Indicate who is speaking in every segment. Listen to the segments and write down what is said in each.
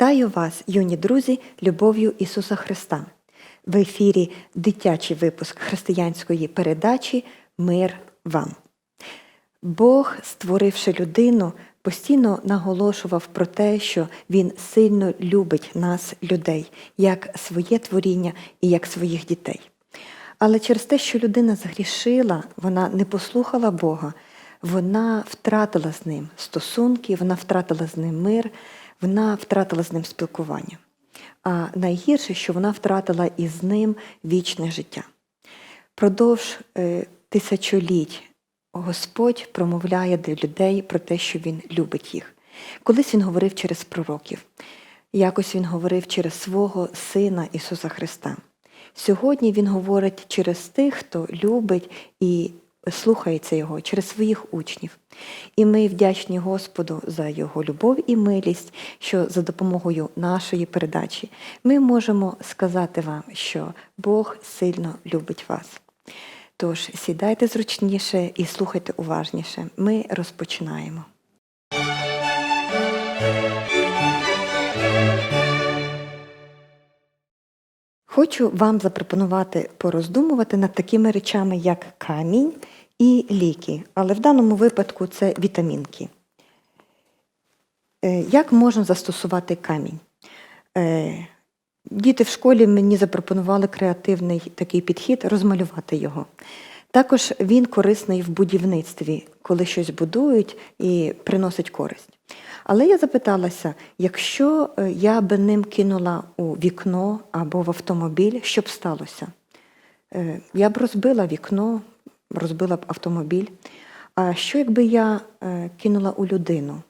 Speaker 1: Вітаю вас, юні друзі, любов'ю Ісуса Христа. В ефірі дитячий випуск християнської передачі Мир вам. Бог, створивши людину, постійно наголошував про те, що Він сильно любить нас, людей, як своє творіння і як своїх дітей. Але через те, що людина згрішила, вона не послухала Бога, вона втратила з ним стосунки, вона втратила з ним мир, вона втратила з ним спілкування. А найгірше, що вона втратила із ним вічне життя. Продовж е, тисячоліть Господь промовляє до людей про те, що Він любить їх. Колись Він говорив через пророків, якось Він говорив через свого Сина Ісуса Христа. Сьогодні Він говорить через тих, хто любить і слухається Його, через своїх учнів. І ми вдячні Господу за Його любов і милість, що за допомогою нашої передачі ми можемо сказати вам, що Бог сильно любить вас. Тож сідайте зручніше і слухайте уважніше. Ми розпочинаємо. Хочу вам запропонувати пороздумувати над такими речами, як камінь і ліки, але в даному випадку це вітамінки. Е, Як можна застосувати камінь? Е, Діти в школі мені запропонували креативний такий підхід розмалювати його. Також він корисний в будівництві, коли щось будують і приносить користь. Але я запиталася, якщо е, я би ним кинула у вікно або в автомобіль, що б сталося? Е, Я б розбила вікно, розбила б автомобіль. А що якби я е, кинула у людину?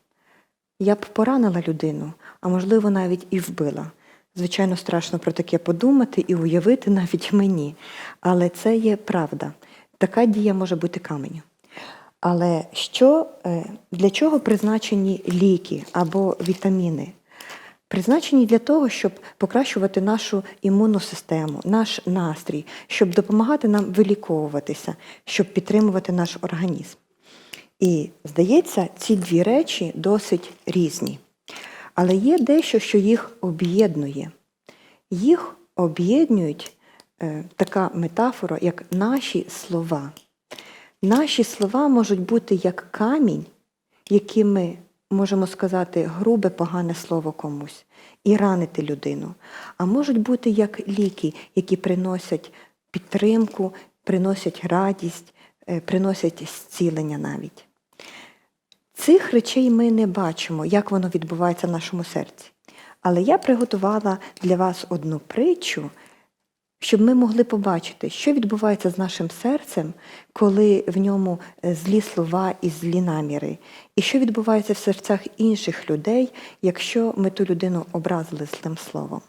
Speaker 1: Я б поранила людину, а можливо навіть і вбила. Звичайно, страшно про таке подумати і уявити навіть мені. Але це є правда. Така дія може бути каменю. Але що, е, для чого призначені ліки або вітаміни? Призначені для того, щоб покращувати нашу імунну систему, наш настрій, щоб допомагати нам виліковуватися, щоб підтримувати наш організм. І здається, ці дві речі досить різні. Але є дещо, що їх об'єднує. Їх об'єднують така метафора, як наші слова. Наші слова можуть бути як камінь, яким ми можемо сказати грубе, погане слово комусь і ранити людину, а можуть бути як ліки, які приносять підтримку, приносять радість, е, приносять зцілення навіть. Цих речей ми не бачимо, як воно відбувається в нашому серці. Але я приготувала для вас одну притчу, щоб ми могли побачити, що відбувається з нашим серцем, коли в ньому е, злі слова і злі наміри, і що відбувається в серцях інших людей, якщо ми ту людину образили злим словом.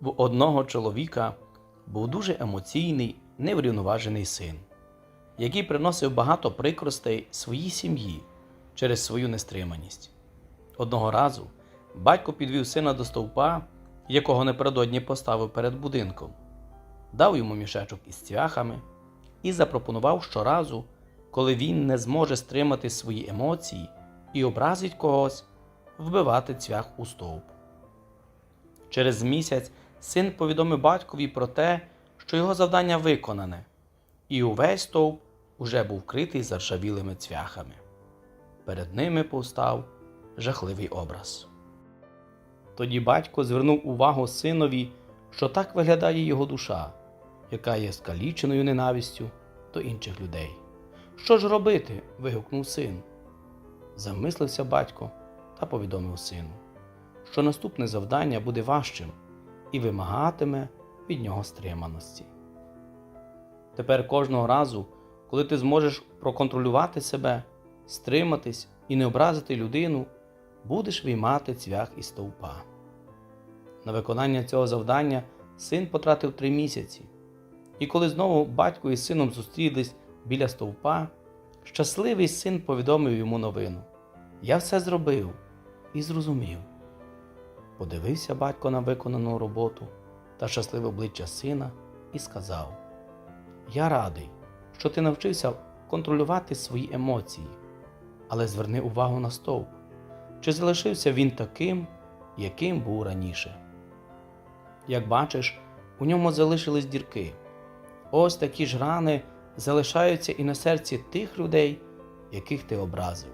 Speaker 2: В одного чоловіка був дуже емоційний, неврівноважений син, який приносив багато прикростей своїй сім'ї через свою нестриманість. Одного разу батько підвів сина до стовпа, якого напередодні поставив перед будинком, дав йому мішечок із цвяхами і запропонував щоразу, коли він не зможе стримати свої емоції і образить когось, вбивати цвях у стовп. Через місяць син повідомив батькові про те, що його завдання виконане, і увесь стовп уже був вкритий заршавілими цвяхами. Перед ними повстав жахливий образ. Тоді батько звернув увагу синові, що так виглядає його душа, яка є скаліченою ненавистю до інших людей. Що ж робити? вигукнув син. Замислився батько та повідомив сину що наступне завдання буде важчим і вимагатиме від нього стриманості. Тепер кожного разу, коли ти зможеш проконтролювати себе, стриматись і не образити людину, будеш виймати цвях із стовпа. На виконання цього завдання син потратив три місяці, і коли знову батько із сином зустрілись біля стовпа, щасливий син повідомив йому новину: Я все зробив і зрозумів. Подивився батько на виконану роботу та щасливе обличчя сина і сказав: Я радий, що ти навчився контролювати свої емоції, але зверни увагу на стовп, чи залишився він таким, яким був раніше. Як бачиш, у ньому залишились дірки. Ось такі ж рани залишаються і на серці тих людей, яких ти образив.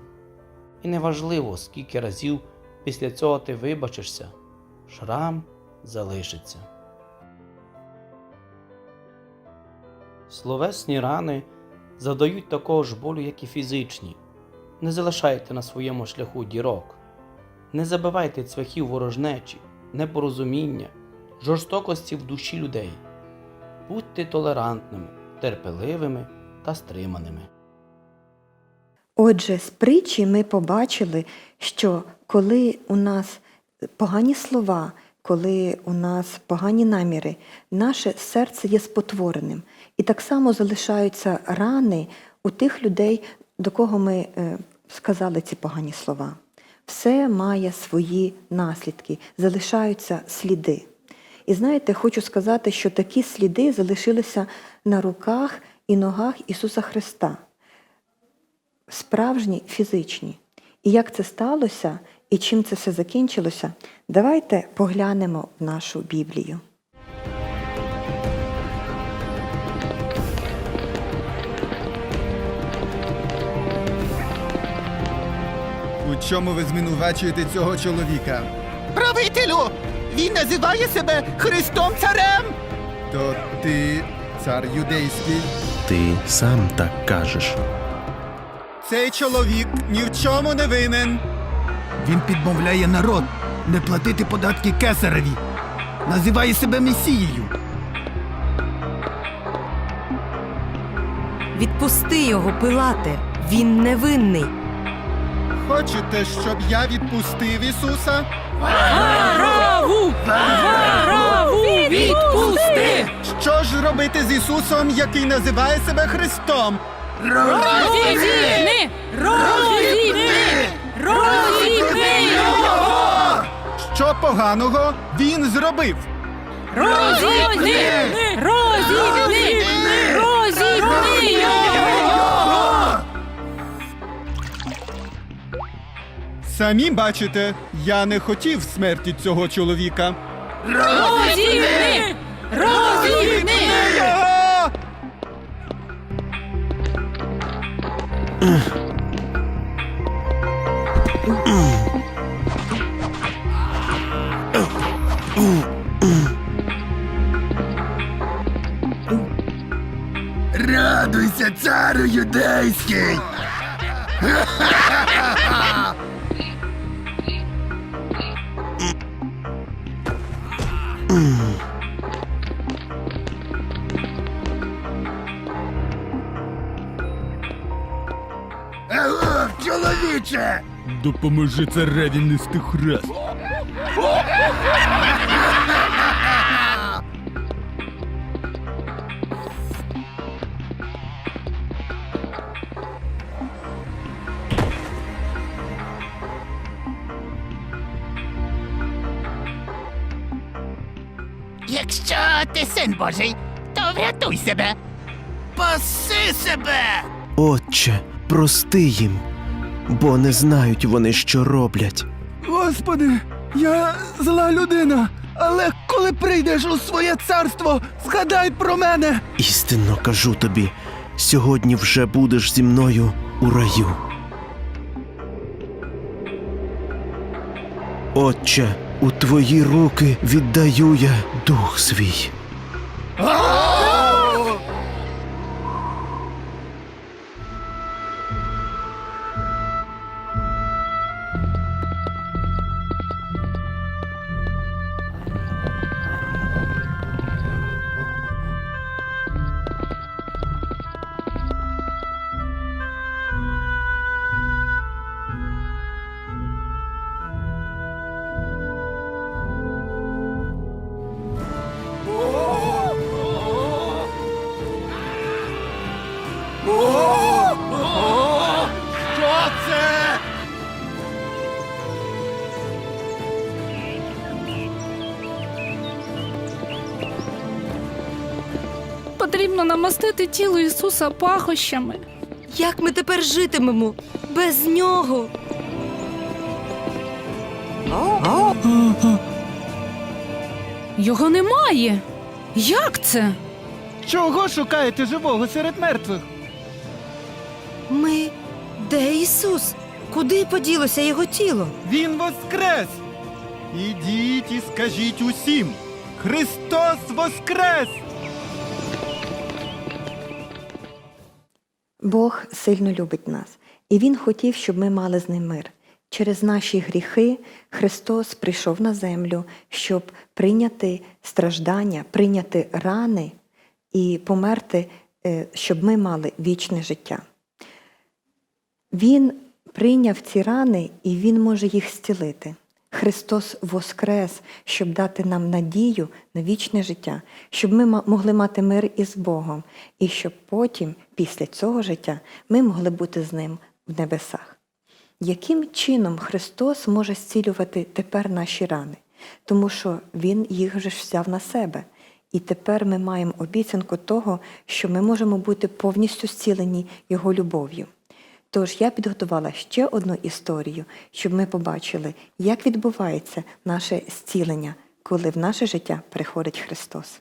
Speaker 2: І неважливо, скільки разів після цього ти вибачишся, шрам залишиться. Словесні рани завдають такого ж болю, як і фізичні. Не залишайте на своєму шляху дірок, не забивайте цвяхів ворожнечі, непорозуміння, жорстокості в душі людей. Будьте толерантними, терпеливими та стриманими.
Speaker 1: Отже, з притчі ми побачили, що коли у нас погані слова, коли у нас погані наміри, наше серце є спотвореним. І так само залишаються рани у тих людей, до кого ми е, сказали ці погані слова. Все має свої наслідки, залишаються сліди. І знаєте, хочу сказати, що такі сліди залишилися на руках і ногах Ісуса Христа справжні фізичні. І як це сталося, і чим це все закінчилося, давайте поглянемо в нашу Біблію.
Speaker 3: У чому ви звинувачуєте цього чоловіка?
Speaker 4: Правителю! Він називає себе Христом Царем!
Speaker 3: То ти цар юдейський?
Speaker 5: Ти сам так кажеш.
Speaker 3: Цей чоловік ні в чому не винен.
Speaker 4: Він підмовляє народ не платити податки кесареві. Називає себе месією.
Speaker 6: Відпусти його, Пилате, він невинний.
Speaker 3: Хочете, щоб я відпустив Ісуса?
Speaker 6: Вараву! Вараву! Відпусти!
Speaker 3: Що ж робити з Ісусом, який називає себе Христом?
Speaker 6: Розіпни! Розіпни! Розіпни його!
Speaker 3: Що поганого він зробив?
Speaker 6: Розіпни! Розіпни! Розіпни його!
Speaker 3: Самі бачите, я не хотів смерті цього чоловіка.
Speaker 6: Розіпни!
Speaker 3: Його!
Speaker 4: Радуйся, царю юдейський! Чоловіче!
Speaker 3: Допоможи цареві нести хрест.
Speaker 4: Якщо ти син Божий, то врятуй себе! Паси себе!
Speaker 5: Отче, прости їм, бо не знають вони, що роблять.
Speaker 4: Господи, я зла людина, але коли прийдеш у своє царство, згадай про мене.
Speaker 5: Істинно кажу тобі, сьогодні вже будеш зі мною у раю. Отче, у твої руки віддаю я дух свій.
Speaker 7: Потрібно нам змастити тіло Ісуса пахощами.
Speaker 6: Як ми тепер житимемо без нього?
Speaker 7: Його немає. Як це?
Speaker 4: Чого шукаєте живого серед мертвих?
Speaker 6: Ми. Де Ісус? Куди поділося його тіло?
Speaker 3: Він воскрес! Ідіть і скажіть усім! Христос воскрес!
Speaker 1: Бог сильно любить нас, і Він хотів, щоб ми мали з ним мир. Через наші гріхи Христос прийшов на землю, щоб прийняти страждання, прийняти рани і померти, е, щоб ми мали вічне життя. Він прийняв ці рани і Він може їх зцілити. Христос воскрес, щоб дати нам надію на вічне життя, щоб ми могли мати мир із Богом, і щоб потім, після цього життя, ми могли бути з Ним в небесах. Яким чином Христос може зцілювати тепер наші рани? Тому що Він їх вже взяв на себе. І тепер ми маємо обіцянку того, що ми можемо бути повністю зцілені Його любов'ю. Тож я підготувала ще одну історію, щоб ми побачили, як відбувається наше зцілення, коли в наше життя приходить Христос.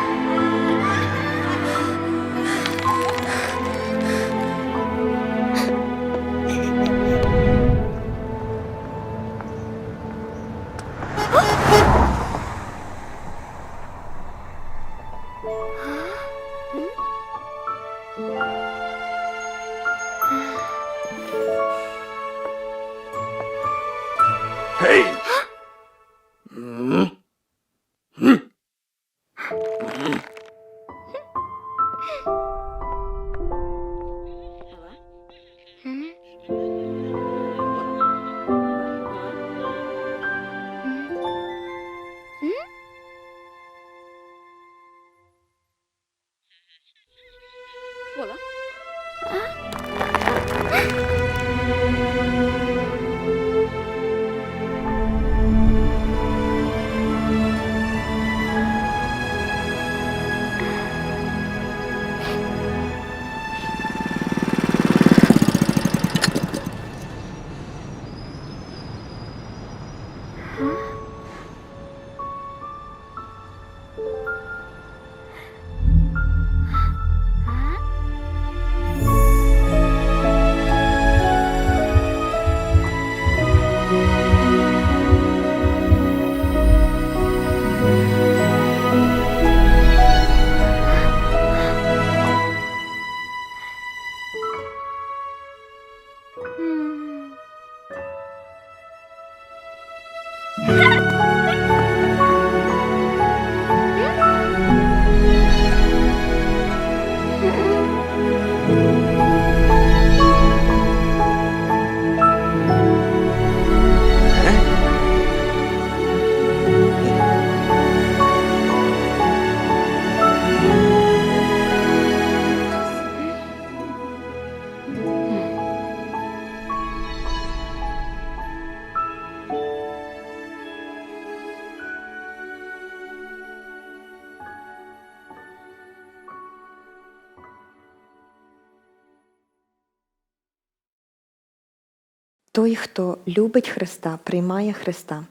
Speaker 1: Той, хто любить Христа, приймає Христа,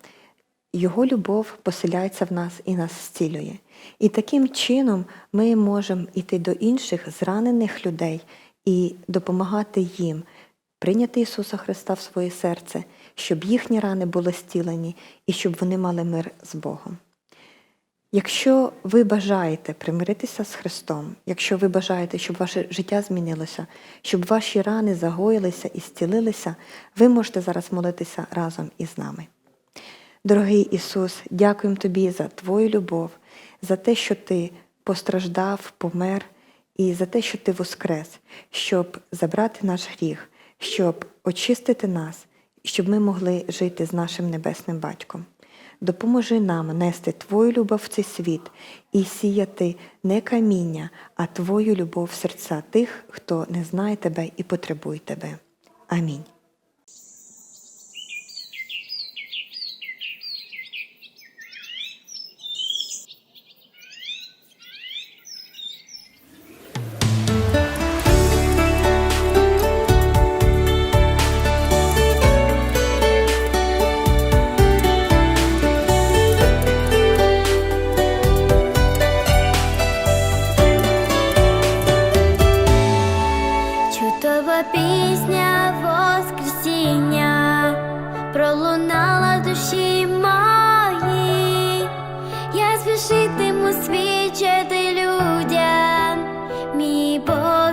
Speaker 1: Його любов поселяється в нас і нас зцілює. І таким чином ми можемо йти до інших зранених людей і допомагати їм прийняти Ісуса Христа в своє серце, щоб їхні рани були зцілені і щоб вони мали мир з Богом. Якщо ви бажаєте примиритися з Христом, якщо ви бажаєте, щоб ваше життя змінилося, щоб ваші рани загоїлися і зцілилися, ви можете зараз молитися разом із нами. Дорогий Ісус, дякуємо Тобі за Твою любов, за те, що Ти постраждав, помер, і за те, що ти воскрес, щоб забрати наш гріх, щоб очистити нас, щоб ми могли жити з нашим небесним батьком. Допоможи нам нести Твою любов в цей світ і сіяти не каміння, а Твою любов в серця тих, хто не знає Тебе і потребує Тебе. Амінь.
Speaker 8: Пісня Воскресіння пролунала в душі моїй. Я спішитиму свідчити людям, мій Бог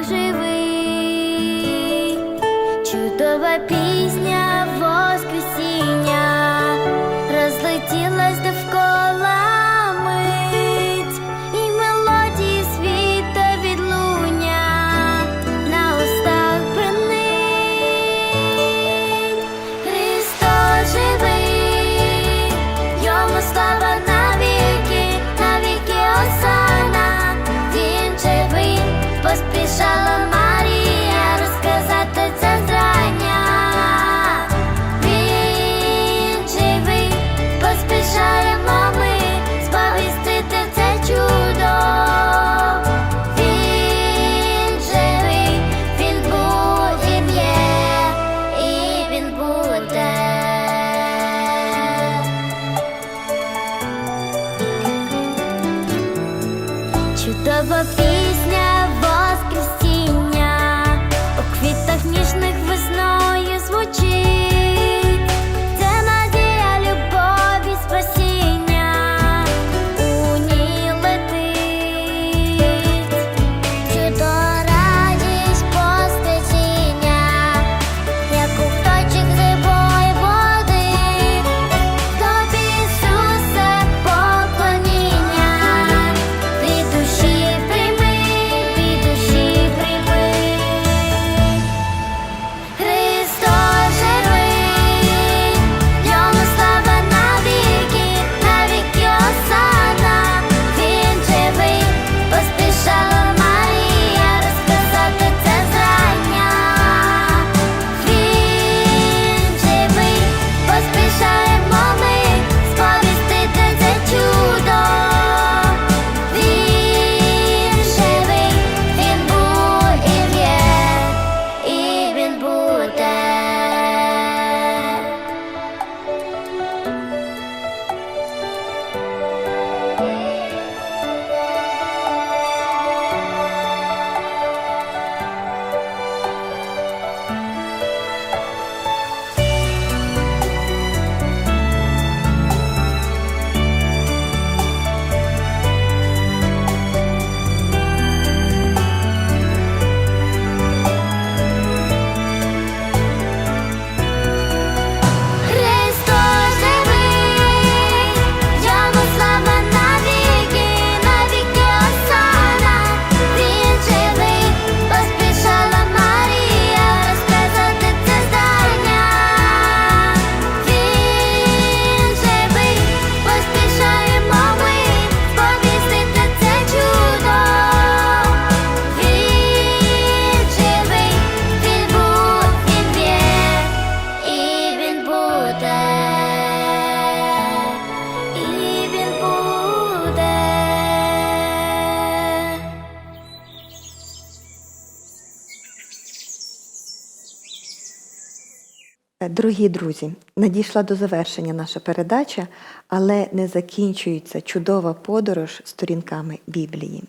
Speaker 1: Дорогі друзі, надійшла до завершення наша передача, але не закінчується чудова подорож сторінками Біблії.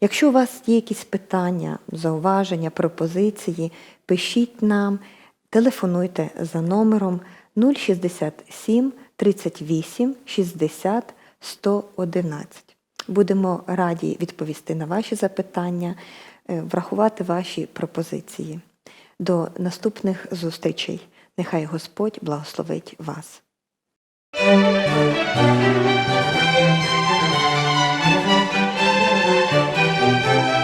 Speaker 1: Якщо у вас є якісь питання, зауваження, пропозиції, пишіть нам, телефонуйте за номером 067 38 60 111. Будемо раді відповісти на ваші запитання, е, врахувати ваші пропозиції. До наступних зустрічей. Нехай Господь благословить вас. Thank you.